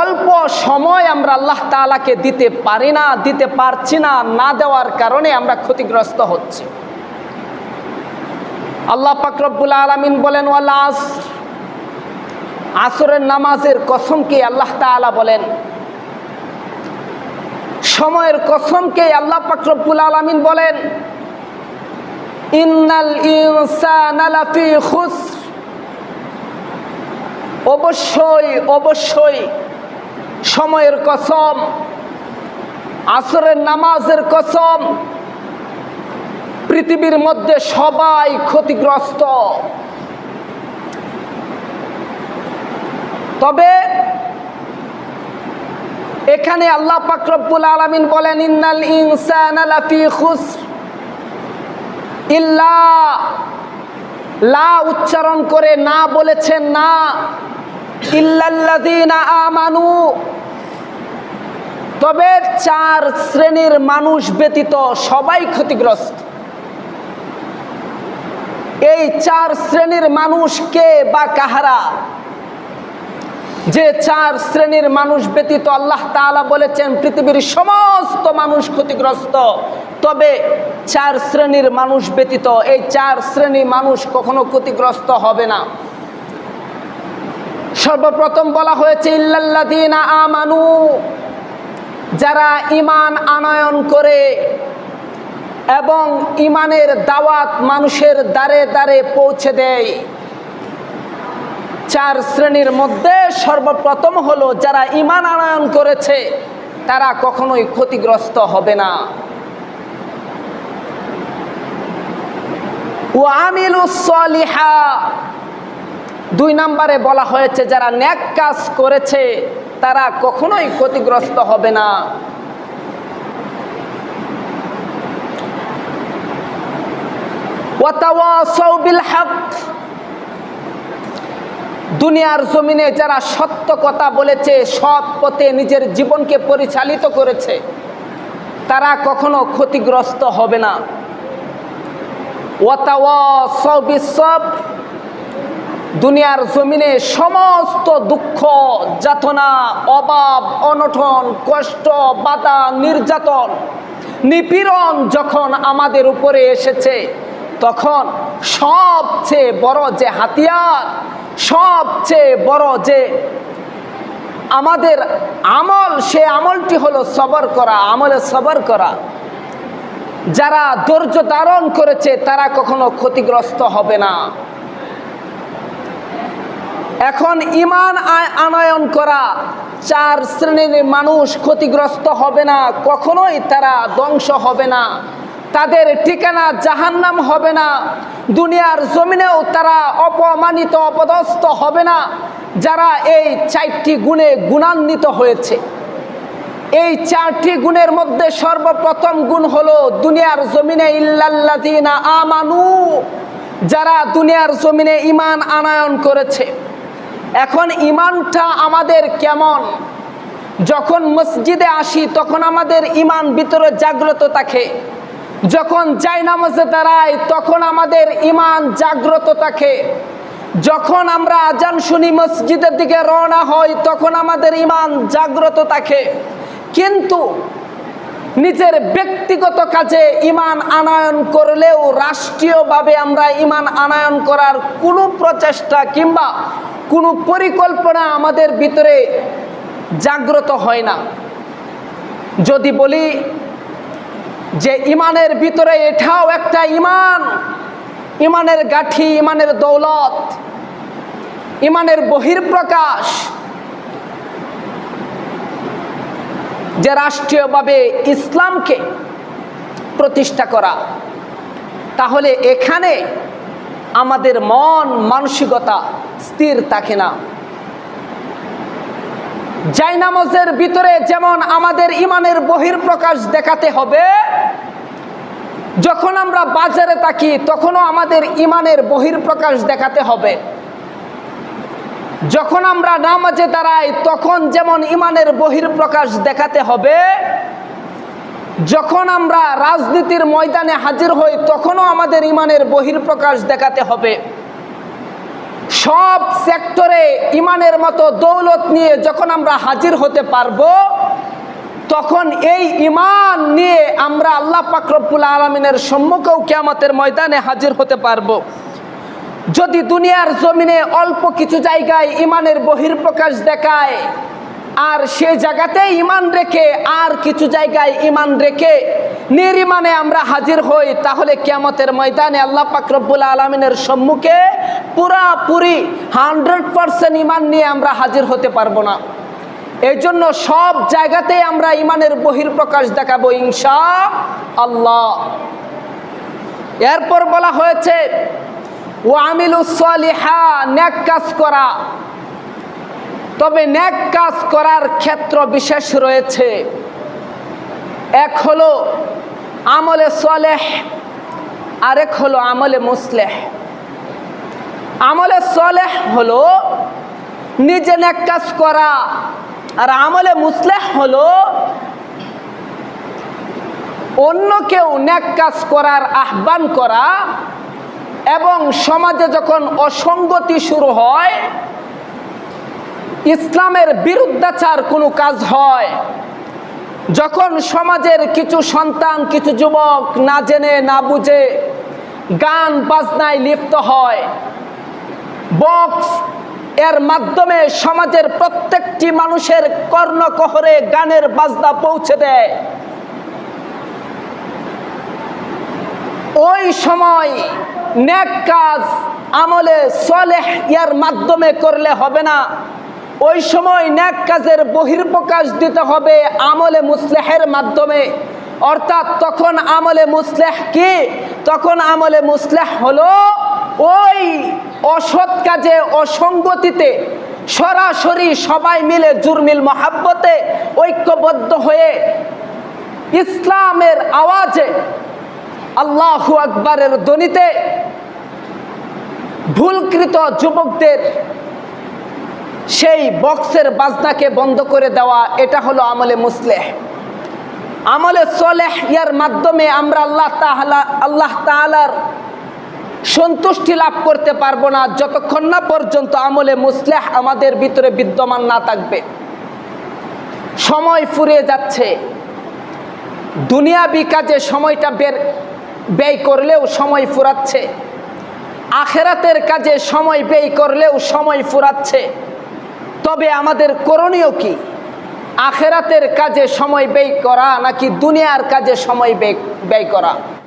অল্প সময় আমরা আল্লাহ তাআলাকে দিতে পারি না, দিতে পারছি না না দেওয়ার কারণে আমরা ক্ষতিগ্রস্ত হচ্ছি। আল্লাহ পাকরব্বুল আলমিন বলেন, ওয়াল আসর। আসরের নামাজের কসমকে আল্লাহ তাআলা বলেন। সময়ের কসমকে আল্লাহ পাকরব্বুল আলমিন বলেন অবশ্যই অবশ্যই সময়ের কসম, আসরের নামাজের কসম, পৃথিবীর মধ্যে সবাই ক্ষতিগ্রস্ত। তবে এখানে আল্লাহ পাকরব্বুল আলমিন বলেন, ইন্নাল ইনসান ইল্লা, লা উচ্চারণ করে না বলেছেন না। আমানু। তবে চার শ্রেণির মানুষ ব্যতীত সবাই ক্ষতিগ্রস্ত। এই চার শ্রেণির মানুষ কে বা কাহারা? যে চার শ্রেণির মানুষ ব্যতীত আল্লাহ তাআলা বলেছেন, পৃথিবীর সমস্ত মানুষ ক্ষতিগ্রস্ত। তবে চার শ্রেণির মানুষ ব্যতীত এই চার শ্রেণি মানুষ কখনো ক্ষতিগ্রস্ত হবে না। সর্বপ্রথম বলা হয়েছে আমানু। যারা ইমান আনয়ন করে এবং ইমানের দাওয়াত মানুষের দ্বারে দ্বারে পৌঁছে দেয়। চার শ্রেণির মধ্যে সর্বপ্রথম হলো, যারা ইমান আনয়ন করেছে, তারা কখনোই ক্ষতিগ্রস্ত হবে না। ও আমিলুসলিহা দুই নম্বরে বলা হয়েছে, যারা ন্যাক কাজ করেছে, তারা কখনোই ক্ষতিগ্রস্ত হবে না। দুনিয়ার জমিনে যারা সত্য কথা বলেছে, সৎ পথে নিজের জীবনকে পরিচালিত করেছে, তারা কখনো ক্ষতিগ্রস্ত হবে না। ওয়াতাওয়াসাউ বিসব। দুনিয়ার জমিনে সমস্ত দুঃখ, যাতনা, অভাব, অনটন, কষ্ট, বাধা, নির্যাতন, নিপীড়ন যখন আমাদের উপরে এসেছে, তখন সবচেয়ে বড় যে হাতিয়ার, সবচেয়ে বড় যে আমাদের আমল, সে আমলটি হলো সবর করা, আমলে সবর করা। যারা ধৈর্য ধারণ করেছে, তারা কখনো ক্ষতিগ্রস্ত হবে না। এখন ইমান আনয়ন করা চার শ্রেণির মানুষ ক্ষতিগ্রস্ত হবে না, কখনোই তারা ধ্বংস হবে না। তাদের ঠিকানা জাহান্নাম হবে না, দুনিয়ার জমিনেও তারা অপমানিত, অপদস্থ হবে না, যারা এই চারটি গুণে গুণান্বিত হয়েছে। এই চারটি গুণের মধ্যে সর্বপ্রথম গুণ হলো দুনিয়ার জমিনে ইল্লাল্লাযীনা আমানু, যারা দুনিয়ার জমিনে ইমান আনয়ন করেছে। এখন ইমানটা আমাদের কেমন? যখন মসজিদে আসি, তখন আমাদের ইমান ভিতরে জাগ্রত থাকে। যখন যাই নামাজে দাঁড়াই, তখন আমাদের ইমান জাগ্রত থাকে। যখন আমরা আজান শুনি, মসজিদের দিকে রওনা হই, তখন আমাদের ইমান জাগ্রত থাকে। কিন্তু নিজের ব্যক্তিগত কাজে ইমান আনায়ন করলেও রাষ্ট্রীয়ভাবে আমরা ইমান আনায়ন করার কোনো প্রচেষ্টা কিংবা কোনো পরিকল্পনা আমাদের ভিতরে জাগ্রত হয় না। যদি বলি যে ইমানের ভিতরে এটাও একটা ইমান, ইমানের গাঠি, ইমানের দৌলত, ইমানের বহির্প্রকাশ যে রাষ্ট্রীয়ভাবে ইসলামকে প্রতিষ্ঠা করা, তাহলে এখানে আমাদের মন মানসিকতা স্থির থাকে না। জায়নামাজের ভিতরে যেমন আমাদের ইমানের বহির্প্রকাশ দেখাতে হবে, যখন আমরা বাজারে থাকি তখনও আমাদের ইমানের বহির্প্রকাশ দেখাতে হবে। যখন আমরা নামাজে দাঁড়াই তখন যেমন ইমানের বহির্প্রকাশ দেখাতে হবে যখন আমরা রাজনীতির ময়দানে হাজির হই, তখনও আমাদের ইমানের বহির্প্রকাশ দেখাতে হবে। সব সেক্টরে ইমানের মতো দৌলত নিয়ে যখন আমরা হাজির হতে পারব, তখন এই ইমান নিয়ে আমরা আল্লাহ পাকরবুল আলমিনের সম্মুখেও কেয়ামতের ময়দানে হাজির হতে পারব। যদি দুনিয়ার জমিনে অল্প কিছু জায়গায় ইমানের বহির্প্রকাশ দেখায় আর সে জায়গাতে ইমান রেখে, আর কিছু জায়গায় ইমান রেখে নিরিমানে আমরা হাজির হই, তাহলে কেয়ামতের ময়দানে আল্লাহ পাকরবুল আলমিনের সম্মুখে পুরাপুরি হান্ড্রেড পারসেন্ট ইমান নিয়ে আমরা হাজির হতে পারব না। এই জন্য সব জায়গাতেই আমরা ইমানের বহির্প্রকাশ দেখাবো ইনশা আল্লাহ এরপর বলা হয়েছে ও ন্যাক কাজ করা। তবে ন্যাক কাজ করার ক্ষেত্র বিশেষ রয়েছে। এক হলো আমলে সলেহ, আরেক হলো আমলে মুসলেহ। আমলে সলেহ হলো নিজে ন্যাক কাজ করা আর আমলে মুসলেহ হলো অন্য কেউ ন্যাক কাজ করার আহ্বান করা এবং সমাজে যখন অসঙ্গতি শুরু হয় ইসলামের বিরুদ্ধাচার কোনো কাজ হয়। যখন সমাজের কিছু সন্তান, কিছু যুবক না জেনে, না বুঝে গান, বাজনায় লিপ্ত হয়, বক্স এর মাধ্যমে সমাজের প্রত্যেকটি মানুষের কর্ণকহরে গানের বাজনা পৌঁছে দেয়। ওই সময় ন্যাক কাজ আমলে সলেহ ইয়ার মাধ্যমে করলে হবে না। ওই সময় ন্যাক কাজের বহির্প্রকাশ দিতে হবে আমলে মুসলেহের মাধ্যমে। অর্থাৎ তখন আমলে মুসলেহ কি? তখন আমলে মুসলেহ হলো ওই অসৎ কাজে, অসঙ্গতিতে সরাসরি সবাই মিলে জুরমিল মহাব্বতে ঐক্যবদ্ধ হয়ে ইসলামের আওয়াজে আল্লাহু আকবরের ধ্বনিতে ভুলকৃত যুবকদের সেই বক্সের বাজনাকে বন্ধ করে দেওয়া, এটা হলো আমলে মুসলেহ। আমলে সলেহ ইয়ার মাধ্যমে আমরা আল্লাহ তাহলা আল্লাহ তালার সন্তুষ্টি লাভ করতে পারব না, যতক্ষণ না পর্যন্ত আমলে মুসলেহ আমাদের ভিতরে বিদ্যমান না থাকবে। সময় ফুরিয়ে যাচ্ছে। দুনিয়াবি কাজে সময়টা বের, ব্যয় করলেও সময় ফুরাচ্ছে। আখেরাতের কাজে সময় ব্যয় করলেও সময় ফুরাচ্ছে। তবে আমাদের করণীয় কি? আখেরাতের কাজে সময় ব্যয় করা নাকি দুনিয়ার কাজে সময় ব্যয় ব্যয় করা?